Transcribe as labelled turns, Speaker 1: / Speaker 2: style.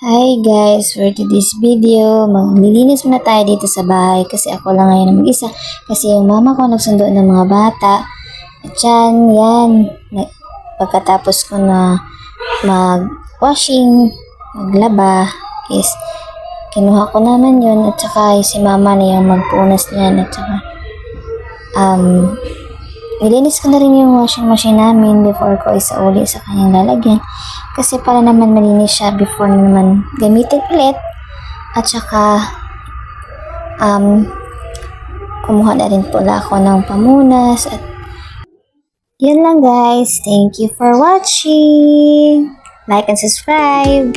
Speaker 1: Hi guys, for today's video, maglilinis muna tayo dito sa bahay kasi ako lang ngayon mag-isa. Kasi yung mama ko nagsundo ng mga bata. At yan, yan, pagkatapos ko na mag-washing, maglaba, is kinuha ko naman yun. At saka si mama na yung magpunas niyan. At saka um, nilinis ko na rin yung washing machine namin before ko isauli sa kanyang lalagyan. Kasi para naman malinis siya before na naman gamitin ulit. At saka um, kumuha na rin pula ako ng pamunas at yun lang guys. Thank you for watching. Like and subscribe